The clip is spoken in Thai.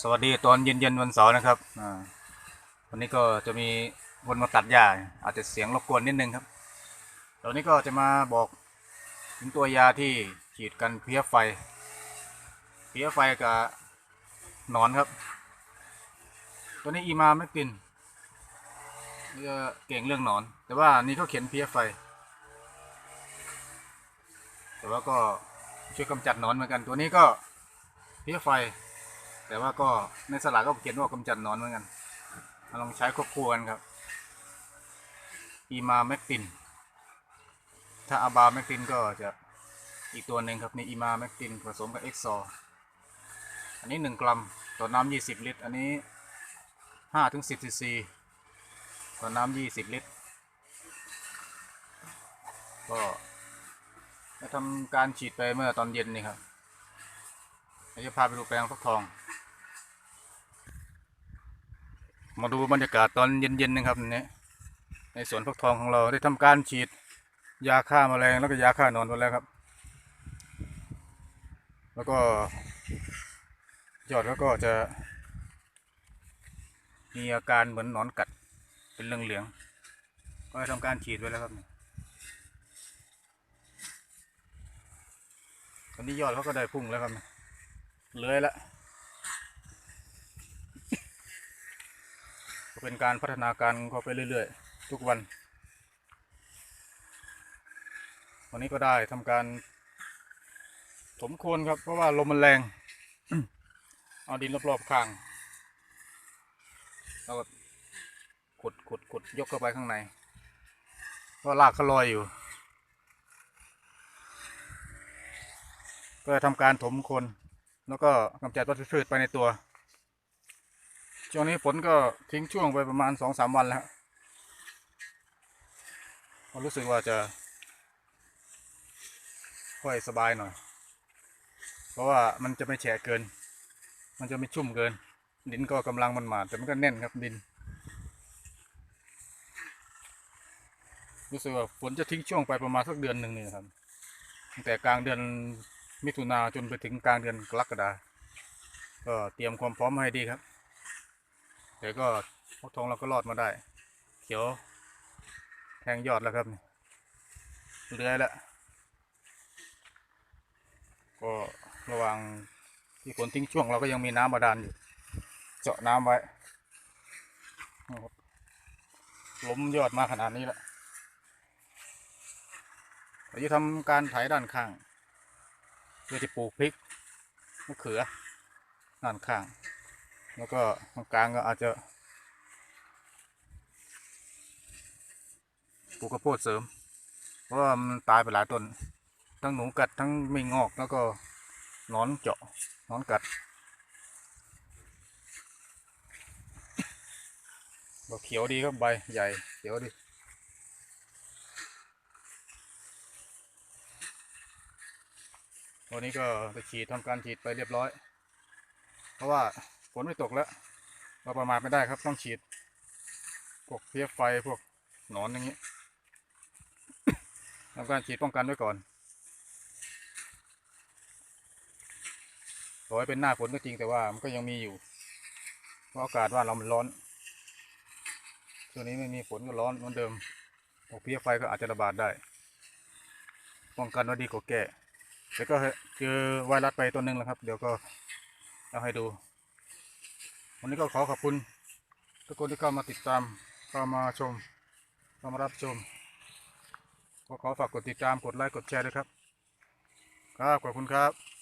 สวัสดีตอนเย็นๆวันเสาร์นะครับวันนี้ก็จะมีคนมาตัดหญ้าอาจจะเสียงรบกวนนิดนึงครับตอนนี้ก็จะมาบอกถึงตัวยาที่ฉีดกันเพี้ยไฟ เพี้ยไฟกับหนอนครับ ตัวนี้อีมาไม่กินนี่ก็เก่งเรื่องหนอน แต่ว่านี่เขาเขียนเพี้ยไฟ แต่ว่าก็ช่วยกำจัดหนอนเหมือนกันตัวนี้ก็เพี้ยไฟ แต่ว่าก็ในสลากก็เขียนว่ากำจัดนอนเหมือนกันลองใช้ควบคู่กันครับอีมาแมกติน ถ้าอาบาแมกตินก็จะอีกตัวหนึ่งครับนี่อีมาแมกตินผสมกับเอ็กซออันนี้หนึ่งกรัมต่อน้ำยี่สิบลิตร อันนี้ห้าถึงสิบซีซีต่อน้ำยี่สิบลิตร ก็ได้ทำการฉีดไปเมื่อตอนเย็นนี่ครับเดี๋ยวจะพาไปดูแปลงฟักทอง มาดูบรรยากาศตอนเย็นๆนะครับนี่ในสวนฟักทองของเราได้ทำการฉีด ยาฆ่าแมลงแล้วก็ยาฆ่าหนอนไปแล้วครับ แล้วก็ยอดเขาก็จะ มีอาการเหมือนหนอนกัดเป็นเหลืองๆก็ได้ทำการฉีดไว้แล้วครับตอนนี้ยอดเขาก็ได้พุ่งแล้วครับเลื้อยล้ว เป็นการพัฒนาการเขาไปเรื่อยๆ ทุกวัน วันนี้ก็ได้ทำการถมโคนครับ เพราะว่าลมมันแรง เอาดินรอบๆข้างแล้วก็ขุดขุดขุดยกเข้าไปข้างในเพราะรากเขาลอยอยู่ ก็ทำการถมโคน แล้วก็กำจัดวัชพืชไปในตัว ช่วงนี้ฝนก็ทิ้งช่วงไปประมาณสองสามวันแล้วก็รู้สึกว่าจะ ค่อยสบายหน่อย เพราะว่ามันจะไม่แฉะเกิน มันจะไม่ชุ่มเกิน ดินก็กำลังมันหมาดแต่มันก็แน่นครับดิน รู้สึกว่าฝนจะทิ้งช่วงไปประมาณสักเดือนหนึ่งนี่ครับตั้งแต่กลางเดือนมิถุนาจนไปถึงกลางเดือนกรกฎาก็เตรียมความพร้อมให้ดีครับ แต่ก็พวกทองเราก็รอดมาได้ เขียว แทงยอดแล้วครับนี่เลื้อยแล้วก็ระว่างที่ฝนทิ้งช่วงเราก็ยังมีน้ำบาดาลอยู่ เจาะน้ำไว้ล้มยอดมาขนาดนี้แล้วเราจะทำการไถด้านข้างเพื่อจะปลูกพริกมะเขือด้านข้าง แล้วก็ตรงกลางก็อาจจะปลูกข้าวโพดเสริม เพราะว่ามันตายไปหลายต้น ทั้งหนูกัดทั้งไม่งอกแล้วก็นอนเจาะนอนกัดดอกเขียวดีครับใบใหญ่เขียวดีวันนี้ก็ไปฉีดทำการฉีดไปเรียบร้อย เพราะว่า นไม่ตกแล้ว เราประมาทไม่ได้ครับ ต้องฉีด พวกเพี้ยไฟพวกหนอนอย่างนี้ทำการฉีดป้องกันไว้ก่อนต่อให้เป็นหน้าฝนก็จริงแต่ว่ามันก็ยังมีอยู่ เพราะอากาศว่าเรามันร้อน ช่วงนี้ไม่มีฝนก็ร้อนเหมือนเดิมพวกเพี้ยไฟก็อาจจะระบาดได้ ป้องกันไว้ดีกว่าแก้แล้วก็เจอไวรัสไปตัวหนึ่งแล้วครับ เดี๋ยวก็เอาให้ดู วันนี้ก็ขอขอบคุณ ทุกคนที่เข้ามาติดตามเข้ามาชมเข้ามารับชม ก็ขอฝากกดติดตามกดไลค์กดแชร์ด้วยครับ ครับขอบคุณครับ